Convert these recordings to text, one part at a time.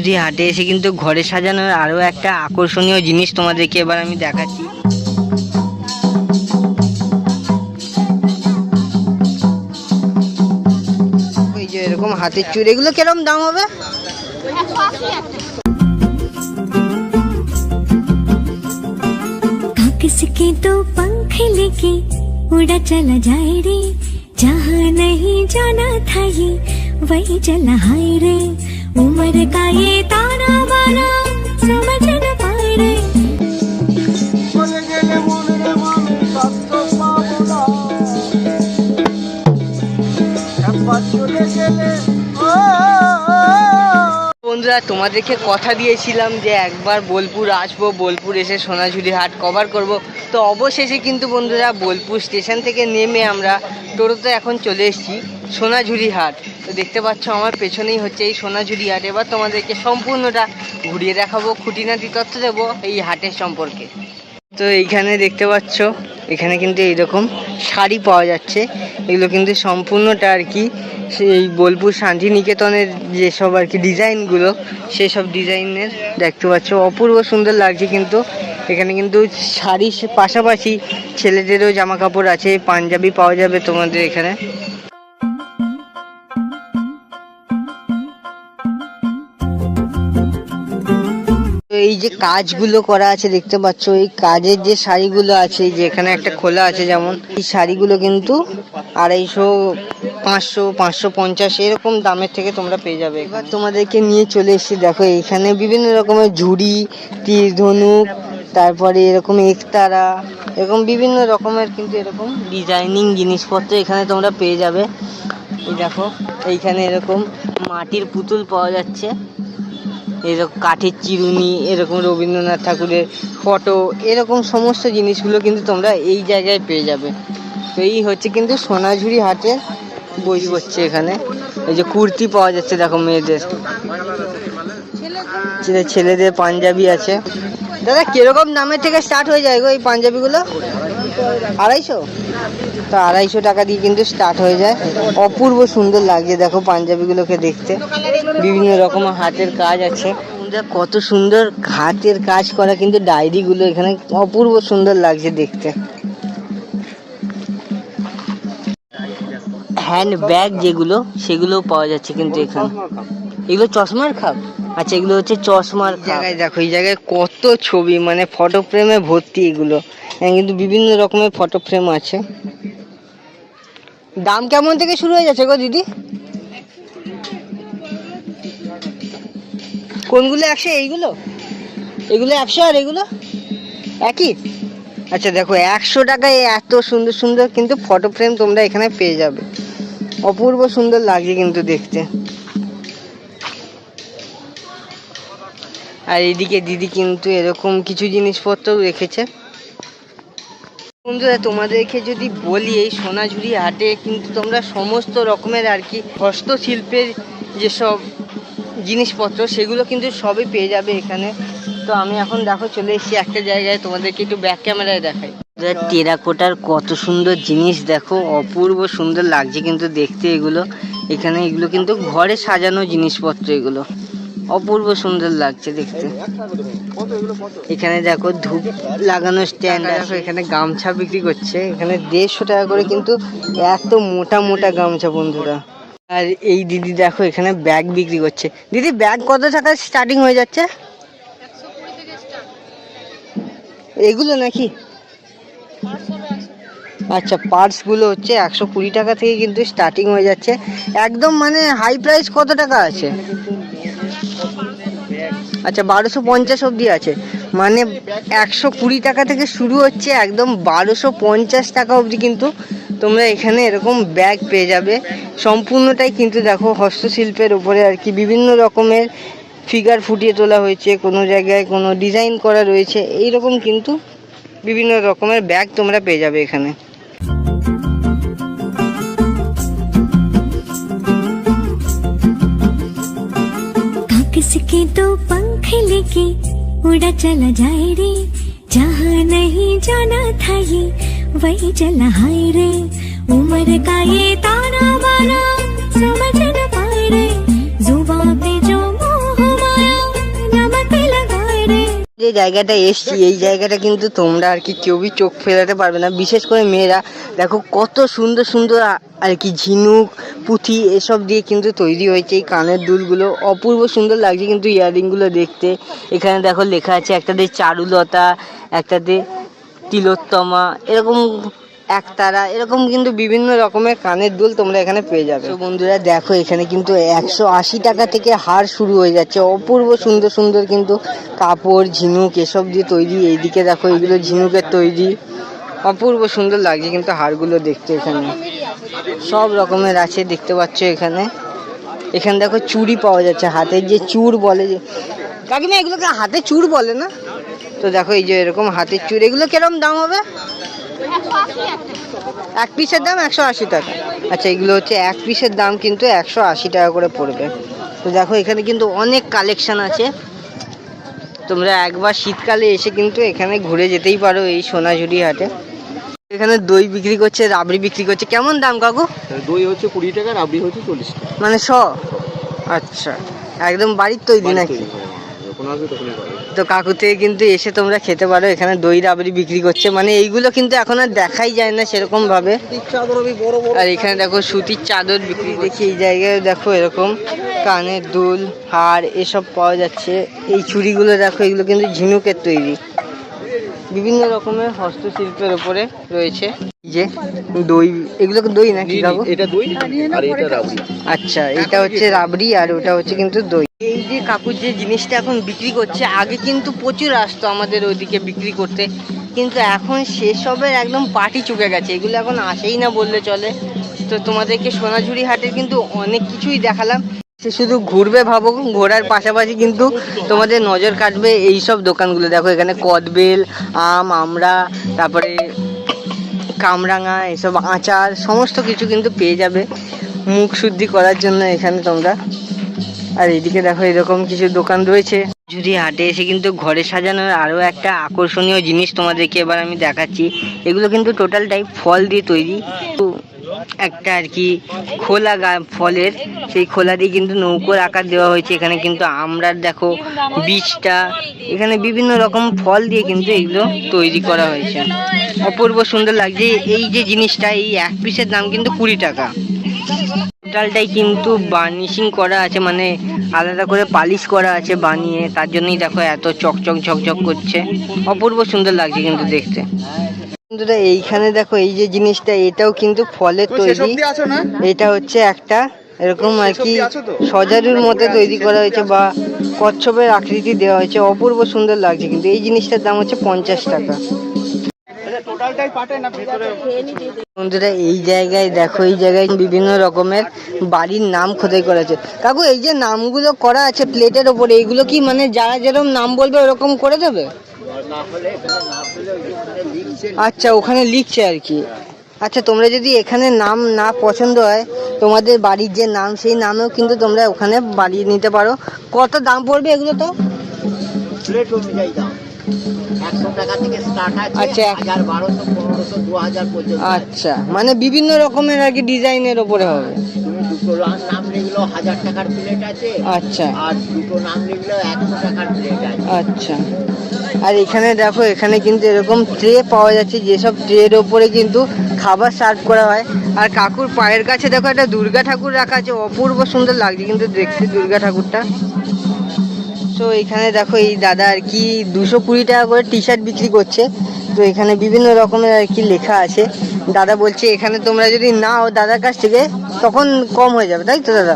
সোনাঝুরি হাটে এসে কিন্তু ঘরে সাজানোর আরও একটা আকর্ষণীয় জিনিস তোমাদেরকে এবার আমি দেখাচ্ছি এই যে এরকম হাতের চুর এগুলো কিরকম দাম হবে किसके तो पंख लेके उड़ा चला जाए रे जहाँ नहीं जाना था ये वही चला हाय रे उम्र का ये ताना बाना समझ न पाए रे চলে গেলে মনে মনে সত্য পাবো না একবার চলে গেলে ও বন্ধুরা, তোমাদেরকে কথা দিয়েছিলাম যে একবার বোলপুর আসব, বোলপুর এসে সোনাঝুরি হাট কভার করব। তো অবশেষে কিন্তু বন্ধুরা, বোলপুর স্টেশন থেকে নেমে আমরা টোটোতে এখন চলে এসেছি সোনাঝুরি হাট তো দেখতে পাচ্ছ, আমার পেছনেই হচ্ছে এই সোনাঝুরি হাট এবার তোমাদেরকে সম্পূর্ণটা ঘুরিয়ে দেখাবো, খুঁটিনাটি তথ্য দেবো এই হাটের সম্পর্কে। তো এইখানে দেখতে পাচ্ছ এখানে কিন্তু এইরকম শাড়ি পাওয়া যাচ্ছে। এগুলো কিন্তু সম্পূর্ণটা আর কি সেই বোলপুর শান্তিনিকেতনের যেসব আর কি ডিজাইনগুলো, সেসব ডিজাইনের দেখতে পাচ্ছ। অপূর্ব সুন্দর লাগছে কিন্তু। এখানে কিন্তু শাড়ির পাশাপাশি ছেলেদেরও জামা কাপড় আছে, পাঞ্জাবি পাওয়া যাবে তোমাদের এখানে। এই যে কাজগুলো করা আছে, দেখতে পাচ্ছ, এই কাজের যে শাড়িগুলো আছে যে এখানে একটা খোলা আছে যেমন, এই শাড়িগুলো কিন্তু আড়াইশো, পাঁচশো পাঁচশো পঞ্চাশ, এরকম দামের থেকে তোমরা পেয়ে যাবে এবার তোমাদেরকে নিয়ে চলে এসেছি, দেখো, এখানে বিভিন্ন রকমের ঝুড়ি, তীর ধনুক, তারপরে এরকম একতারা, এরকম বিভিন্ন রকমের কিন্তু এরকম ডিজাইনিং জিনিসপত্র এখানে তোমরা পেয়ে যাবে। এই দেখো, এইখানে এরকম মাটির পুতুল পাওয়া যাচ্ছে। এরকম কাঠের চিরুনি, এরকম রবীন্দ্রনাথ ঠাকুরের ফটো এরকম সমস্ত জিনিসগুলো কিন্তু তোমরা এই জায়গায় পেয়ে যাবে। তো এই হচ্ছে কিন্তু সোনাঝুরি হাটে বই করছে এখানে। এই যে কুর্তি পাওয়া যাচ্ছে, দেখো মেয়েদের। ছেলেদের পাঞ্জাবি আছে। দাদা, কীরকম দামের থেকে স্টার্ট হয়ে যায় গো এই পাঞ্জাবিগুলো? আড়াইশো? তো আড়াইশো টাকা দিয়ে কিন্তু স্টার্ট হয়ে যায়। অপূর্ব সুন্দর লাগছে দেখো পাঞ্জাবিগুলোকে দেখতে। বিভিন্ন রকমের হাতের কাজ আছে। কত সুন্দর হাতের কাজ করা কিন্তু ডায়েরিগুলো এখানে অপূর্ব সুন্দর লাগছে দেখতে। হ্যান্ড ব্যাগ যেগুলো সেগুলো পাওয়া যাচ্ছে কিন্তু এখানে। এগুলো চশমার খাপ? আচ্ছা এগুলো হচ্ছে চশমার জায়গায় দেখো এই জায়গায় কত ছবি মানে ফটো ফ্রেমে ভর্তি এগুলো। কিন্তু বিভিন্ন রকমের ফটো ফ্রেম আছে। দাম কেমন থেকে শুরু হয়ে যাচ্ছে গো দিদি? কোনগুলো একশো এইগুলো? এগুলো একশো আর এগুলো? একই? আচ্ছা দেখো, একশো টাকায় এত সুন্দর সুন্দর কিন্তু ফটো ফ্রেম তোমরা এখানে পেয়ে যাবে। অপূর্ব সুন্দর লাগছে কিন্তু দেখতে। আর এদিকে দিদি কিন্তু এরকম কিছু জিনিসপত্র রেখেছে। বন্ধুরা, তোমাদেরকে যদি বলি, এই সোনাঝুরি হাটে কিন্তু তোমরা সমস্ত রকমের আর কি হস্তশিল্পের যেসব জিনিসপত্র সেগুলো কিন্তু সবই পেয়ে যাবে এখানে। তো আমি এখন দেখো চলে এসেছি একটা জায়গায় তোমাদেরকে একটু ব্যাক ক্যামেরায় দেখাই। টেরাকোটার কত সুন্দর জিনিস দেখো অপূর্ব সুন্দর লাগছে কিন্তু দেখতে এগুলো। এখানে এগুলো কিন্তু ঘরে সাজানো জিনিসপত্র এগুলো। অপূর্ব সুন্দর লাগছে দেখতে। এখানে দেখো ধূপ লাগানো স্ট্যান্ড আছে। এখানে গামছা বিক্রি করছে। এখানে দেড়শো টাকা করে কিন্তু এত মোটা মোটা গামছা বন্ধুরা। আর এই দিদি দেখো এখানে ব্যাগ বিক্রি করছে। দিদি, ব্যাগ কত টাকা স্টার্টিং হয়ে যাচ্ছে? এগুলো নাকি? আচ্ছা পার্টসগুলো হচ্ছে একশো কুড়ি টাকা থেকে কিন্তু স্টার্টিং হয়ে যাচ্ছে। একদম মানে হাই প্রাইস কত টাকা আছে? আচ্ছা বারোশো পঞ্চাশ অবধি আছে মানে একশো কুড়ি টাকা থেকে শুরু হচ্ছে একদম বারোশো পঞ্চাশ টাকা অবধি কিন্তু তোমরা এখানে এরকম ব্যাগ পেয়ে যাবে সম্পূর্ণটাই কিন্তু দেখো হস্তশিল্পের উপরে আর কি বিভিন্ন রকমের ফিগার ফুটিয়ে তোলা হয়েছে কোনো জায়গায় কোনো ডিজাইন করা রয়েছে এই রকম কিন্তু বিভিন্ন রকমের ব্যাগ তোমরা পেয়ে যাবে এখানে किसके तो पंख लेके उड़ा चला जाए रे जहाँ नहीं जाना था ये वही चला हाय रे उम्र का ये ताना बाना समझ न पाए रे जुबा पे जो मोह माया যে জায়গাটা এসছি এই জায়গাটা কিন্তু তোমরা আর কি কেউই চোখ ফেরাতে পারবে না বিশেষ করে মেয়েরা দেখো কত সুন্দর সুন্দর আ- আর কি ঝিনুক, পুঁথি এসব দিয়ে কিন্তু তৈরি হয়েছে। এই কানের দুলগুলো অপূর্ব সুন্দর লাগছে কিন্তু ইয়াররিংগুলো দেখতে। এখানে দেখো লেখা আছে একটাতে চারুলতা একটাতে তিলোত্তমা, এরকম একতারা, এরকম কিন্তু বিভিন্ন রকমের কানের দুল তোমরা এখানে পেয়ে যাবে। তো বন্ধুরা দেখো, এখানে কিন্তু একশো আশি টাকা থেকে হার শুরু হয়ে যাচ্ছে। অপূর্ব সুন্দর সুন্দর কিন্তু কাপড়, ঝিনুক এসব দিয়ে তৈরি। এইদিকে দেখো, এগুলো ঝিনুকের তৈরি। অপূর্ব সুন্দর লাগছে কিন্তু হারগুলো দেখতে এখানে। সব রকমের আছে, দেখতে পাচ্ছ এখানে। এখানে দেখো চুড়ি পাওয়া যাচ্ছে, হাতের যে চূড় বলে যে কাকিমা এগুলোকে হাতে চূড় বলে না? তো দেখো এই যে এরকম হাতের চূড়, এগুলো কিরম দাম হবে? এক পিসের দাম একশো আশি টাকা। আচ্ছা এগুলো হচ্ছে এক পিসের দাম কিন্তু একশো আশি টাকা করে পড়বে। তো দেখো এখানে কিন্তু অনেক কালেকশন আছে। তোমরা একবার শীতকালে এসে কিন্তু এখানে ঘুরে যেতেই পারো এই সোনাঝুরি হাটে। এখানে দই বিক্রি করছে রাবড়ি বিক্রি করছে। কেমন দাম কাকু? দই হচ্ছে কুড়ি টাকা রাবড়ি হচ্ছে চল্লিশ টাকা। মানে শ? আচ্ছা একদম বাড়ির তৈরি নাকি? তখনই পাবে তো কাকু থেকে কিন্তু এসে তোমরা খেতে পারো এখানে দই রাবড়ি বিক্রি করছে। মানে এইগুলো কিন্তু এখন আর দেখাই যায় না সেরকম ভাবে চাদর আমি বড় বড় আর এখানে দেখো সুতির চাদর বিক্রি দেখি এই জায়গায় দেখো এরকম কানের দুল হার এসব পাওয়া যাচ্ছে। এই চুড়িগুলো দেখো এগুলো কিন্তু ঝিনুকের তৈরি। বিভিন্ন রকমের হস্তশিল্পের উপরে রয়েছে। যে দই এগুলো কি দই নাকি কাকু এটা দই আর এটা রাবড়ি। আচ্ছা এটা হচ্ছে রাবড়ি আর ওটা হচ্ছে কিন্তু দই। এই যে কাকুর যে জিনিসটা এখন বিক্রি করছে আগে কিন্তু প্রচুর আসতো আমাদের ওইদিকে বিক্রি করতে কিন্তু এখন সেসবের একদম পাটি চুকে গেছে। এগুলো এখন আসেই না বললে চলে। তো তোমাদেরকে সোনাঝুরি হাটের কিন্তু অনেক কিছুই দেখালাম। সে শুধু ঘুরবে ভাবো ঘোরার পাশাপাশি কিন্তু তোমাদের নজর কাটবে এই সব দোকানগুলো। দেখো এখানে কদবেল, আম আমড়া তারপরে কামরাঙা, এসব আচার, সমস্ত কিছু কিন্তু পেয়ে যাবে মুখ শুদ্ধি করার জন্য এখানে তোমরা। আর এদিকে দেখো এরকম কিছু দোকান রয়েছে। যদি হাটে এসে কিন্তু ঘরে সাজানোর আরও একটা আকর্ষণীয় জিনিস তোমাদেরকে এবার আমি দেখাচ্ছি। এগুলো কিন্তু টোটালটাই ফল দিয়ে তৈরি। তো একটা আর কি খোলা ফলের, সেই খোলা দিয়ে কিন্তু নৌকোর আকার দেওয়া হয়েছে। এখানে কিন্তু আমরার দেখো বীজটা, এখানে বিভিন্ন রকম ফল দিয়ে কিন্তু এগুলো তৈরি করা হয়েছে। অপূর্ব সুন্দর লাগছে। এই যে জিনিসটা, এই এক পিসের দাম কিন্তু কুড়ি টাকা। টোটালটাই কিন্তু বার্নিশিং করা আছে মানে আলাদা করে পালিশ করা আছে বানিয়ে। তার জন্যই দেখো এত চকচক ঝকঝক করছে। অপূর্ব সুন্দর লাগছে কিন্তু দেখতে। বন্ধুরা এইখানে দেখো এই যে জিনিসটা এটাও কিন্তু ফলের তৈরি। এটা হচ্ছে একটা এরকম আর কি? সজারুর মতো তৈরি করা হয়েছে বা কচ্ছপের আকৃতি দেওয়া হয়েছে। অপূর্ব সুন্দর লাগছে কিন্তু। এই জিনিসটার দাম হচ্ছে পঞ্চাশ টাকা। ভিতরে বন্ধুরা এই জায়গায় দেখো এই জায়গায় বিভিন্ন রকমের বাড়ির নাম খোদাই করা আছে কাকু এই যে নামগুলো করা আছে প্লেটের ওপরে এইগুলো কি মানে যারা যেরকম নাম বলবে ওরকম করে দেবে? আচ্ছা ওখানে লিখছে আর কি। আচ্ছা তোমরা যদি এখানে নাম না পছন্দ হয় তোমাদের বাড়ির যে নাম সেই নামেও কিন্তু তোমরা ওখানে বাড়িয়ে নিতে পারো। কত দাম পড়বে এগুলো তো? প্লেট অনুযায়ী দাম। আচ্ছা। আচ্ছা মানে বিভিন্ন রকমের আর কি ডিজাইনের ওপরে হবে। লিখলেও হাজার টাকার প্লেট আছে। আচ্ছা। আর দুটো নাম লিখলেও একশো টাকার প্লেট আছে। আচ্ছা। আর এখানে দেখো এখানে কিন্তু এরকম ট্রে পাওয়া যাচ্ছে যেসব ট্রের ওপরে কিন্তু খাবার সার্ভ করা হয়। আর কাকুর পায়ের কাছে দেখো একটা দুর্গা ঠাকুর রাখা আছে অপূর্ব সুন্দর লাগছে কিন্তু দেখতে দুর্গা ঠাকুরটা। তো এখানে দেখো এই দাদা আর কি দুশো কুড়ি টাকা করে টি শার্ট বিক্রি করছে। তো এখানে বিভিন্ন রকমের আর কি লেখা আছে। দাদা বলছে, এখানে তোমরা যদি নাও দাদার কাছ থেকে, তখন কম হয়ে যাবে, তাই তো দাদা?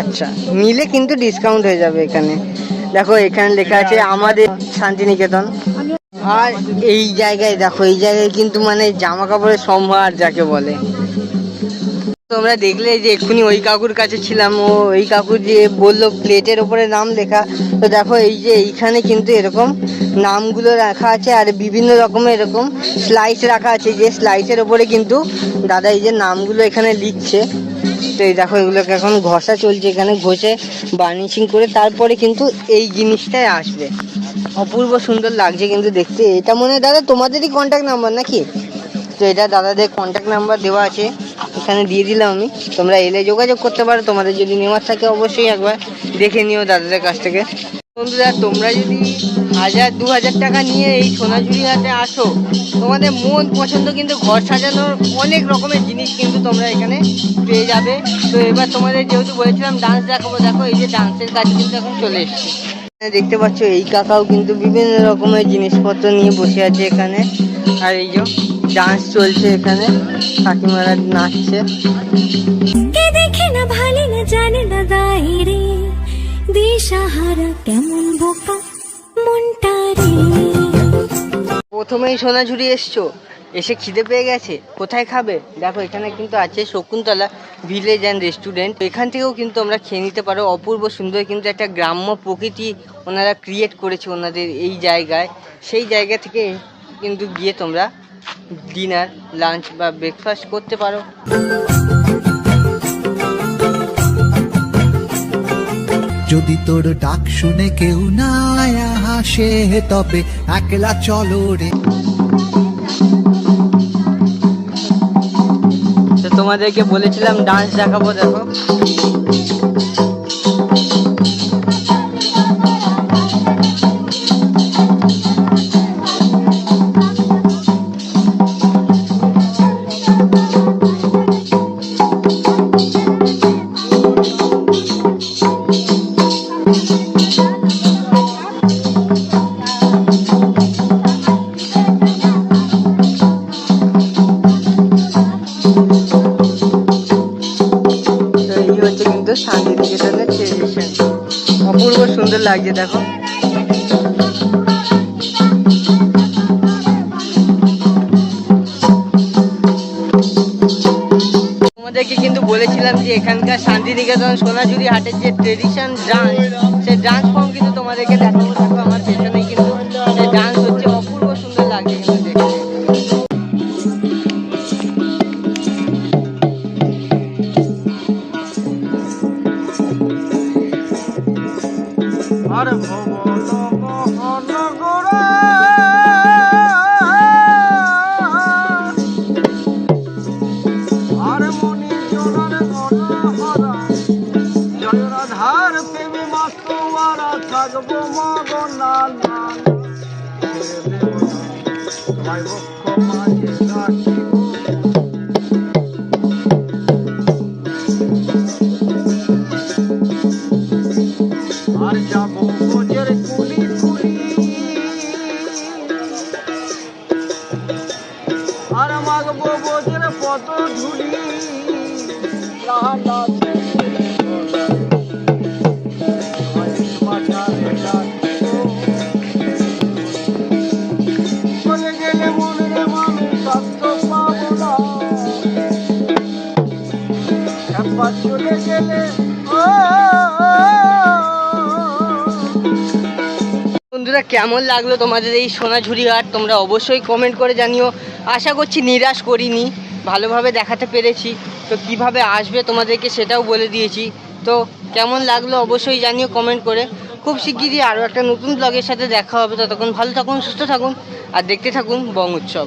আচ্ছা নিলে কিন্তু ডিসকাউন্ট হয়ে যাবে এখানে। দেখো, এখানে লেখা আছে, আমাদের শান্তিনিকেতন। আর এই জায়গায়, দেখো, এই জায়গায় কিন্তু মানে জামা কাপড়ের সম্ভার যাকে বলে। তোমরা দেখলে যে এক্ষুনি ওই কাকুর কাছে ছিলাম, ও ওই কাকু যে বলল প্লেটের ওপরে নাম লেখা, তো দেখো এই যে এইখানে কিন্তু এরকম নামগুলো রাখা আছে আর বিভিন্ন রকমের এরকম স্লাইস রাখা আছে, যে স্লাইসের ওপরে কিন্তু দাদা এই যে নামগুলো এখানে লিখছে। তো এই দেখো এগুলোকে এখন ঘষা চলছে, এখানে ঘষে বার্নিশিং করে তারপরে কিন্তু এই জিনিসটাই আসবে। অপূর্ব সুন্দর লাগছে কিন্তু দেখতে। এটা মনে হয় দাদা তোমাদেরই কন্ট্যাক্ট নাম্বার নাকি? তো এটা দাদাদের কন্ট্যাক্ট নাম্বার দেওয়া আছে। এখানে দিয়ে দিলাম আমি। তোমরা এলে যোগাযোগ করতে পারো। তোমাদের যদি নেওয়ার থাকে অবশ্যই একবার দেখে নিও দাদাদের কাছ থেকে। বন্ধুরা, তোমরা যদি হাজার, দু হাজার টাকা নিয়ে এই সোনাঝুরি হাটে আসো, তোমাদের মন পছন্দ কিন্তু ঘর সাজানোর অনেক রকমের জিনিস কিন্তু তোমরা এখানে পেয়ে যাবে। তো এবার তোমাদের যেহেতু বলেছিলাম ডান্স দেখাবো, দেখো এই যে ডান্সের কাজ কিন্তু এখন চলে এসছে। দেখতে পাচ্ছ এই কাকাও কিন্তু বিভিন্ন রকমের জিনিসপত্র নিয়ে বসে আছে এখানে। আর এই যে ডান্স চলছে এখানে কাকিমারা নাচছে। কে দেখে না ভালে না জানে না দিশাহারা কেমন বোকা মনটা রে। প্রথমেই সোনাঝুরি এসছো এসে খিদে পেয়ে গেছে কোথায় খাবে? দেখো এখানে কিন্তু আছে শকুন্তলা ভিলেজ অ্যান্ড রেস্টুরেন্ট। এখান থেকেও কিন্তু আমরা খেয়ে নিতে পারো। অপূর্ব সুন্দর কিন্তু একটা গ্রাম্য প্রকৃতি ওনারা ক্রিয়েট করেছে ওনাদের এই জায়গায়। সেই জায়গা থেকে কিন্তু গিয়ে তোমরা ডিনার লাঞ্চ বা ব্রেকফাস্ট করতে পারো। যদি তোর ডাক শুনে কেউ না হাসে তবে একলা চলো রে। তো তোমাদেরকে বলেছিলাম ডান্স দেখাবো দেখো। সুন্দর লাগছে, দেখো। তোমাদেরকে কিন্তু বলেছিলাম যে এখানকার শান্তিনিকেতন সোনাঝুরি হাটের যে ট্রেডিশন ডান্স সেই ডান্স ফর্ম কিন্তু তোমাদেরকে দেখাবো, দেখো। ও! বন্ধুরা, কেমন লাগল তোমাদের এই সোনাঝুরি হাট? তোমরা অবশ্যই কমেন্ট করে জানিও। আশা করছি নিরাশ করিনি। ভালোভাবে দেখাতে পেরেছি। তো কীভাবে আসবে তোমাদেরকে সেটাও বলে দিয়েছি। তো কেমন লাগল অবশ্যই জানিও কমেন্ট করে। খুব শিগগিরই আরও একটা নতুন ব্লগের সাথে দেখা হবে। ততক্ষণ ভালো থাকুন, সুস্থ থাকুন, আর দেখতে থাকুন বং উৎসব।